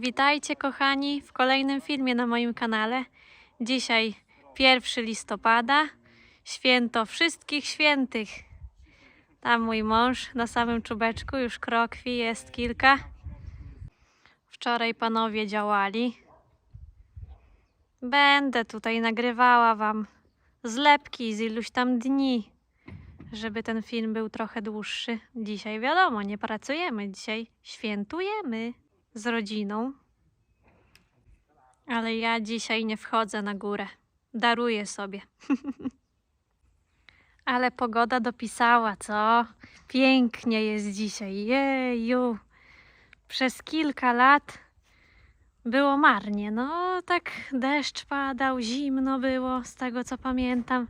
Witajcie kochani w kolejnym filmie na moim kanale. Dzisiaj 1 listopada, święto wszystkich świętych. Tam mój mąż na samym czubeczku, już krokwi jest kilka. Wczoraj panowie działali. Będę tutaj nagrywała wam zlepki z iluś tam dni, żeby ten film był trochę dłuższy. Dzisiaj wiadomo, nie pracujemy, dzisiaj świętujemy z rodziną. Ale ja dzisiaj nie wchodzę na górę. Daruję sobie. Ale pogoda dopisała, co? Pięknie jest dzisiaj. Jeju. Przez kilka lat było marnie. No, tak deszcz padał, zimno było, z tego co pamiętam.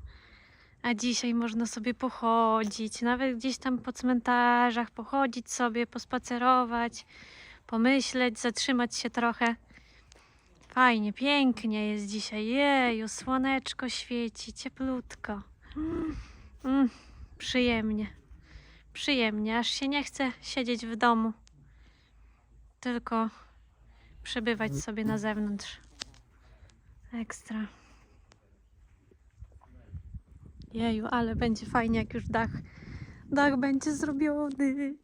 A dzisiaj można sobie pochodzić, nawet gdzieś tam po cmentarzach, pochodzić sobie, pospacerować pomyśleć, zatrzymać się trochę. Fajnie, pięknie jest dzisiaj. Jeju, słoneczko świeci, cieplutko. Mm, przyjemnie. Przyjemnie, aż się nie chce siedzieć w domu. Tylko przebywać sobie na zewnątrz. Ekstra. Jeju, ale będzie fajnie, jak już dach, dach będzie zrobiony.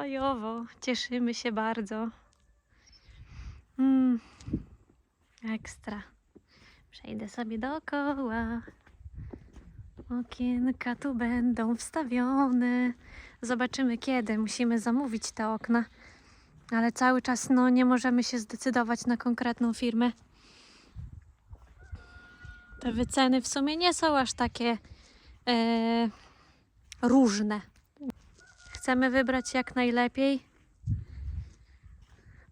Fajowo. Cieszymy się bardzo. Mm, ekstra. Przejdę sobie dookoła. Okienka tu będą wstawione. Zobaczymy kiedy. Musimy zamówić te okna. Ale cały czas no, nie możemy się zdecydować na konkretną firmę. Te wyceny w sumie nie są aż takie e, różne chcemy wybrać jak najlepiej.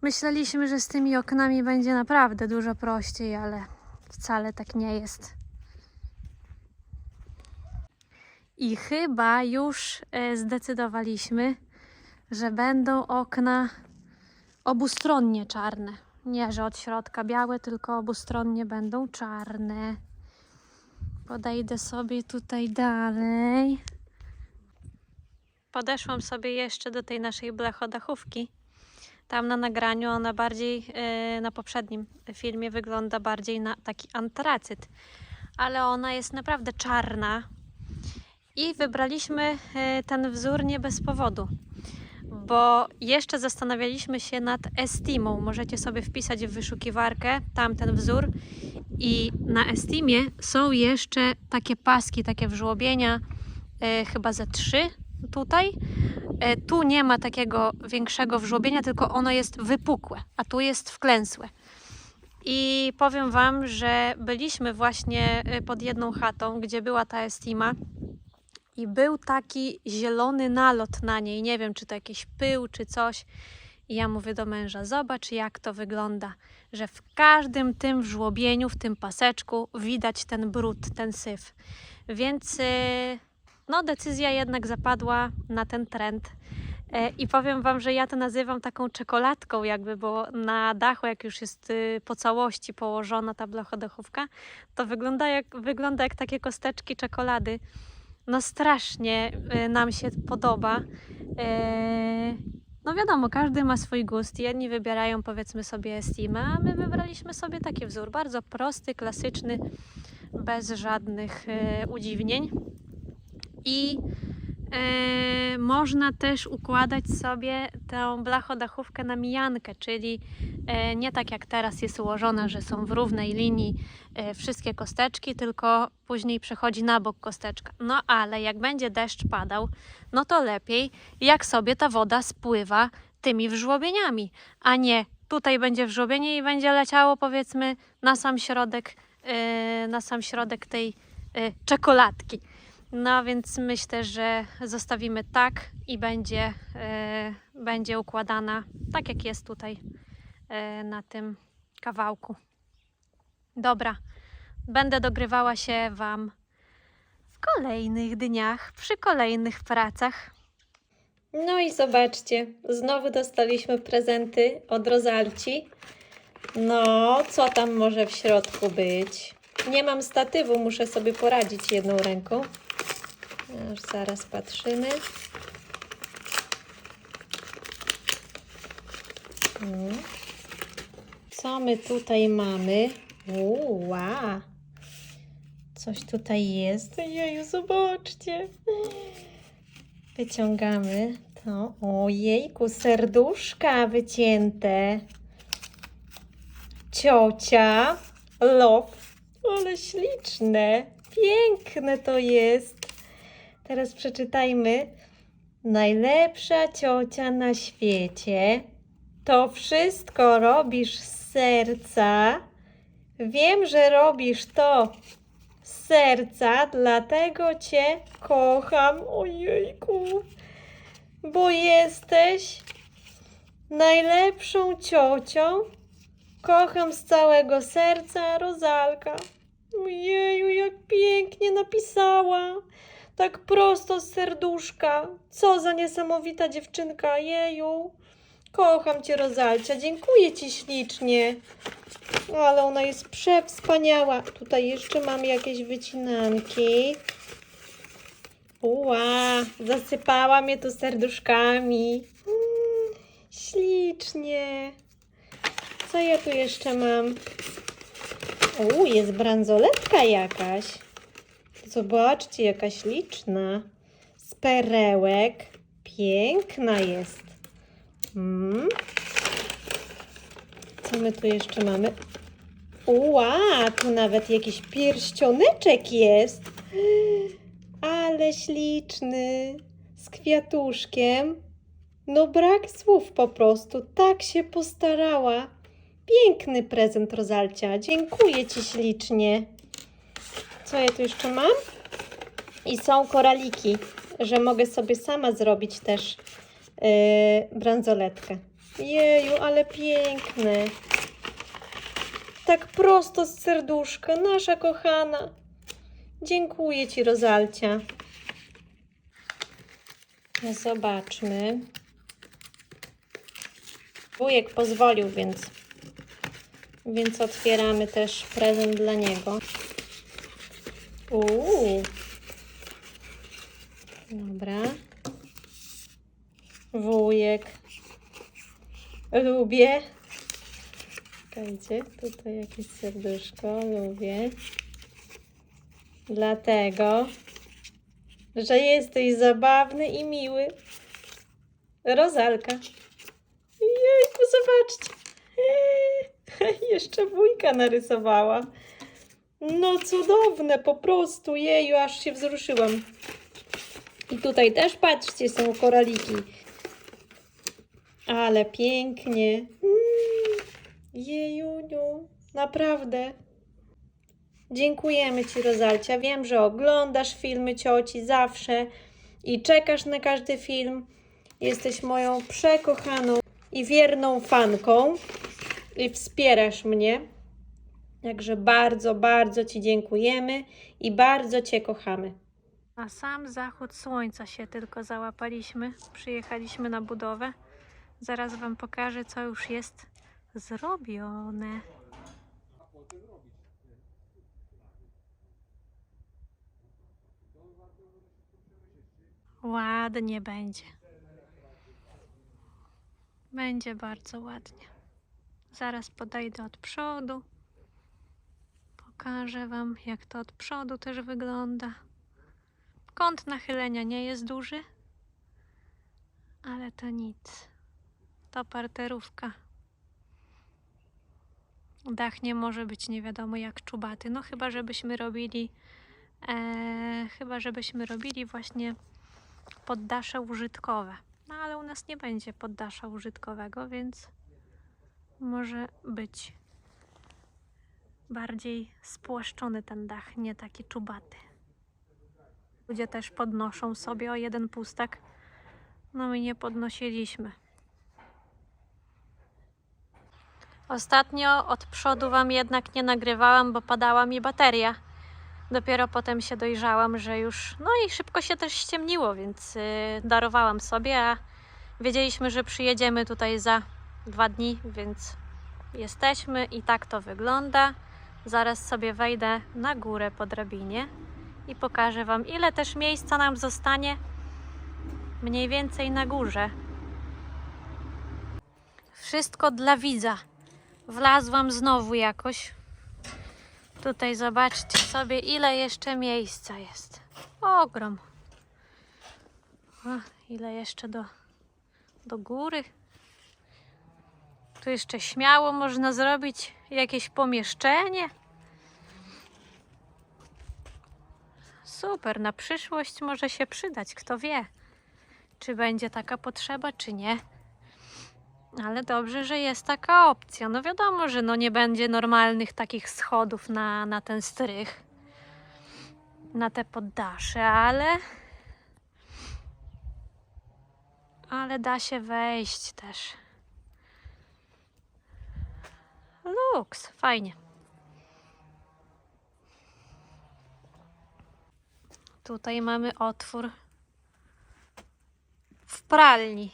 Myśleliśmy, że z tymi oknami będzie naprawdę dużo prościej, ale wcale tak nie jest. I chyba już e, zdecydowaliśmy, że będą okna obustronnie czarne. Nie, że od środka białe, tylko obustronnie będą czarne. Podejdę sobie tutaj dalej. Podeszłam sobie jeszcze do tej naszej blechodachówki. Tam na nagraniu ona bardziej, yy, na poprzednim filmie wygląda bardziej na taki antracyt, ale ona jest naprawdę czarna. I wybraliśmy yy, ten wzór nie bez powodu, bo jeszcze zastanawialiśmy się nad Estimą. Możecie sobie wpisać w wyszukiwarkę tamten wzór i na Estimie są jeszcze takie paski, takie wżłobienia, yy, chyba ze trzy tutaj. E, Tu nie ma takiego większego wżłobienia, tylko ono jest wypukłe, a tu jest wklęsłe. I powiem Wam, że byliśmy właśnie e, pod jedną chatą, gdzie była ta Estima i był taki zielony nalot na niej. Nie wiem, czy to jakiś pył, czy coś. I ja mówię do męża, zobacz jak to wygląda, że w każdym tym żłobieniu, w tym paseczku widać ten brud, ten syf. Więc e, no decyzja jednak zapadła na ten trend. E, I powiem Wam, że ja to nazywam taką czekoladką, jakby, bo na dachu, jak już jest y, po całości położona ta blachodechówka, to wygląda jak, wygląda jak takie kosteczki czekolady. No strasznie y, nam się podoba. E, No wiadomo, każdy ma swój gust. Jedni wybierają powiedzmy sobie Estimę, a my wybraliśmy sobie taki wzór, bardzo prosty, klasyczny, bez żadnych e, udziwnień. I e, można też układać sobie tę blachodachówkę na mijankę, czyli e, nie tak jak teraz jest ułożona, że są w równej linii e, wszystkie kosteczki, tylko później przechodzi na bok kosteczka. No ale jak będzie deszcz padał, no to lepiej jak sobie ta woda spływa tymi wżłobieniami, a nie tutaj będzie wżłobienie i będzie leciało powiedzmy na sam środek, e, na sam środek tej e, czekoladki. No więc myślę, że zostawimy tak i będzie, e, będzie układana tak jak jest tutaj e, na tym kawałku. Dobra, będę dogrywała się Wam w kolejnych dniach, przy kolejnych pracach. No i zobaczcie, znowu dostaliśmy prezenty od Rozalci. No, co tam może w środku być? Nie mam statywu, muszę sobie poradzić jedną ręką. Już zaraz patrzymy. Co my tutaj mamy? Uła. Coś tutaj jest. Jeju, zobaczcie. Wyciągamy to. Ojejku, serduszka wycięte. Ciocia. Love. Ale śliczne. Piękne to jest. Teraz przeczytajmy. Najlepsza ciocia na świecie. To wszystko robisz z serca. Wiem, że robisz to z serca, dlatego cię kocham. Ojejku. Bo jesteś najlepszą ciocią. Kocham z całego serca Rozalka. Ojeju, jak pięknie napisała. Tak prosto z serduszka. Co za niesamowita dziewczynka. Jeju. Kocham cię, Rozalcia. Dziękuję ci ślicznie. Ale ona jest przewspaniała. Tutaj jeszcze mam jakieś wycinanki. Ła, zasypała mnie tu serduszkami. Mm, ślicznie. Co ja tu jeszcze mam? U, jest bransoletka jakaś. Zobaczcie, jaka śliczna. Z perełek. Piękna jest. Mm. Co my tu jeszcze mamy? Ła, tu nawet jakiś pierścioneczek jest. Ale śliczny. Z kwiatuszkiem. No brak słów po prostu. Tak się postarała. Piękny prezent, Rozalcia. Dziękuję Ci ślicznie. Co ja tu jeszcze mam? I są koraliki, że mogę sobie sama zrobić też yy, bransoletkę. Jeju, ale piękne. Tak prosto z serduszka, nasza kochana. Dziękuję Ci, Rozalcia. No Zobaczmy. Wujek pozwolił, więc, więc otwieramy też prezent dla niego. Uuu. Dobra. Wujek. Lubię. Czekajcie, tutaj jakieś serduszko. Lubię. Dlatego, że jesteś zabawny i miły. Rozalka. Jejku, zobaczcie. Eee, Jeszcze wujka narysowała. No cudowne, po prostu. Jeju, aż się wzruszyłam. I tutaj też, patrzcie, są koraliki. Ale pięknie. Mm, Jejuniu, naprawdę. Dziękujemy Ci, Rozalcia. Wiem, że oglądasz filmy cioci zawsze i czekasz na każdy film. Jesteś moją przekochaną i wierną fanką i wspierasz mnie. Także bardzo, bardzo Ci dziękujemy i bardzo Cię kochamy. A sam zachód słońca się tylko załapaliśmy. Przyjechaliśmy na budowę. Zaraz Wam pokażę, co już jest zrobione. Ładnie będzie. Będzie bardzo ładnie. Zaraz podejdę od przodu. Pokażę Wam, jak to od przodu też wygląda. Kąt nachylenia nie jest duży, ale to nic. To parterówka. Dach nie może być nie wiadomo jak czubaty. No chyba, żebyśmy robili e, chyba, żebyśmy robili właśnie poddasze użytkowe. No ale u nas nie będzie poddasza użytkowego, więc może być bardziej spłaszczony ten dach, nie taki czubaty. Ludzie też podnoszą sobie o jeden pustak. No my nie podnosiliśmy. Ostatnio od przodu Wam jednak nie nagrywałam, bo padała mi bateria. Dopiero potem się dojrzałam, że już. No i szybko się też ściemniło, więc yy, darowałam sobie, a wiedzieliśmy, że przyjedziemy tutaj za dwa dni, więc jesteśmy i tak to wygląda. Zaraz sobie wejdę na górę po drabinie i pokażę Wam, ile też miejsca nam zostanie mniej więcej na górze. Wszystko dla widza. Wlazłam znowu jakoś. Tutaj zobaczcie sobie, ile jeszcze miejsca jest. Ogrom. O, ile jeszcze do, do góry. Tu jeszcze śmiało można zrobić jakieś pomieszczenie. Super, na przyszłość może się przydać, kto wie, czy będzie taka potrzeba, czy nie. Ale dobrze, że jest taka opcja. No wiadomo, że no nie będzie normalnych takich schodów na, na ten strych, na te poddasze, ale ale da się wejść też. Luks, fajnie. Tutaj mamy otwór w pralni,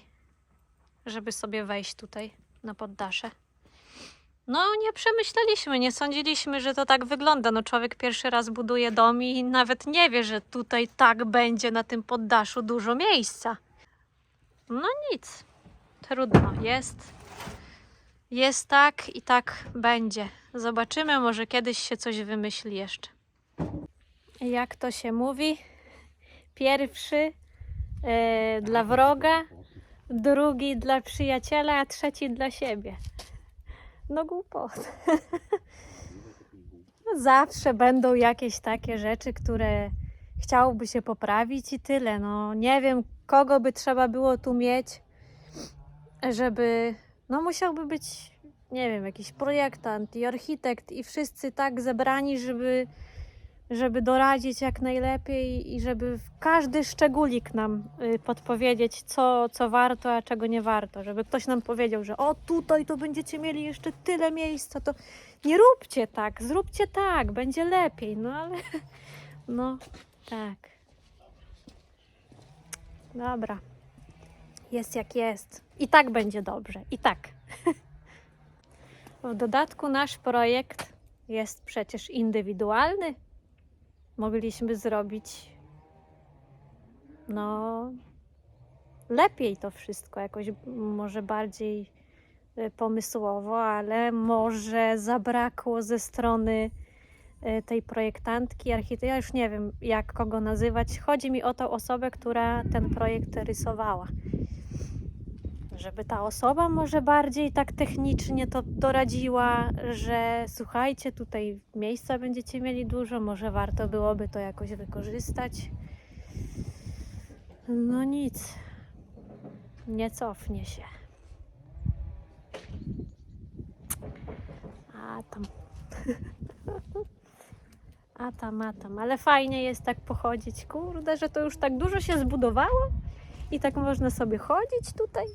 żeby sobie wejść tutaj na poddasze. No, nie przemyśleliśmy, nie sądziliśmy, że to tak wygląda. No, człowiek pierwszy raz buduje dom i nawet nie wie, że tutaj tak będzie na tym poddaszu dużo miejsca. No nic, trudno, jest. Jest tak i tak będzie. Zobaczymy, może kiedyś się coś wymyśli jeszcze. Jak to się mówi? Pierwszy e, dla wroga, drugi dla przyjaciela, a trzeci dla siebie. No głupot. Zawsze będą jakieś takie rzeczy, które chciałoby się poprawić i tyle. No nie wiem, kogo by trzeba było tu mieć, żeby. No musiałby być, nie wiem, jakiś projektant i architekt i wszyscy tak zebrani, żeby, żeby doradzić jak najlepiej i żeby każdy szczególik nam y, podpowiedzieć, co, co warto, a czego nie warto. Żeby ktoś nam powiedział, że o tutaj to będziecie mieli jeszcze tyle miejsca, to nie róbcie tak, zróbcie tak, będzie lepiej. No ale no tak. Dobra. Jest jak jest. I tak będzie dobrze. I tak. W dodatku nasz projekt jest przecież indywidualny. Mogliśmy zrobić no lepiej to wszystko, jakoś może bardziej y, pomysłowo, ale może zabrakło ze strony y, tej projektantki, architekta, ja już nie wiem jak kogo nazywać. Chodzi mi o tą osobę, która ten projekt rysowała. Żeby ta osoba może bardziej tak technicznie to doradziła, że słuchajcie, tutaj miejsca będziecie mieli dużo, może warto byłoby to jakoś wykorzystać. No nic, nie cofnie się. A tam. A tam, a tam. Ale fajnie jest tak pochodzić. Kurde, że to już tak dużo się zbudowało i tak można sobie chodzić tutaj.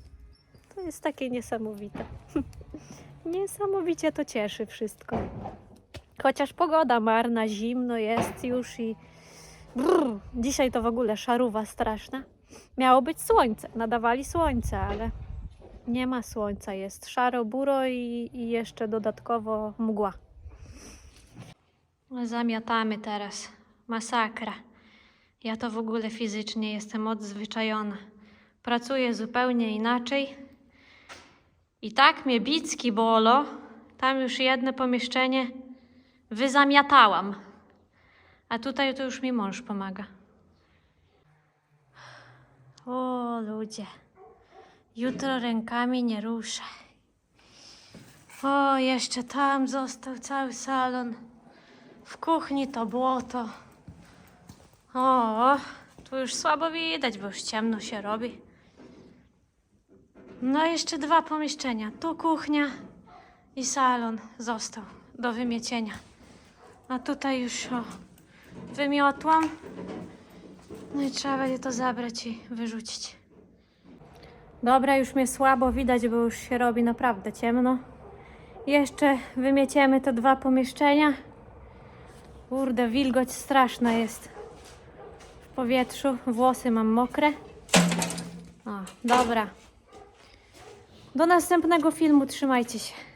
Jest takie niesamowite. Niesamowicie to cieszy wszystko. Chociaż pogoda marna, zimno jest już i brrr, dzisiaj to w ogóle szaruwa straszna. Miało być słońce, nadawali słońce, ale nie ma słońca. Jest szaro, buro i, i jeszcze dodatkowo mgła. Zamiatamy teraz. Masakra. Ja to w ogóle fizycznie jestem odzwyczajona. Pracuję zupełnie inaczej. I tak mnie bicki bolo. Tam już jedno pomieszczenie wyzamiatałam. A tutaj to już mi mąż pomaga. O ludzie. Jutro rękami nie ruszę. O, jeszcze tam został cały salon. W kuchni to błoto. O, tu już słabo widać, bo już ciemno się robi. No, jeszcze dwa pomieszczenia. Tu kuchnia i salon został do wymiecienia. A tutaj już o, wymiotłam. No i trzeba będzie to zabrać i wyrzucić. Dobra, już mnie słabo widać, bo już się robi naprawdę ciemno. Jeszcze wymieciemy te dwa pomieszczenia. Kurde, wilgoć straszna jest w powietrzu. Włosy mam mokre. O, dobra. Do następnego filmu. Trzymajcie się.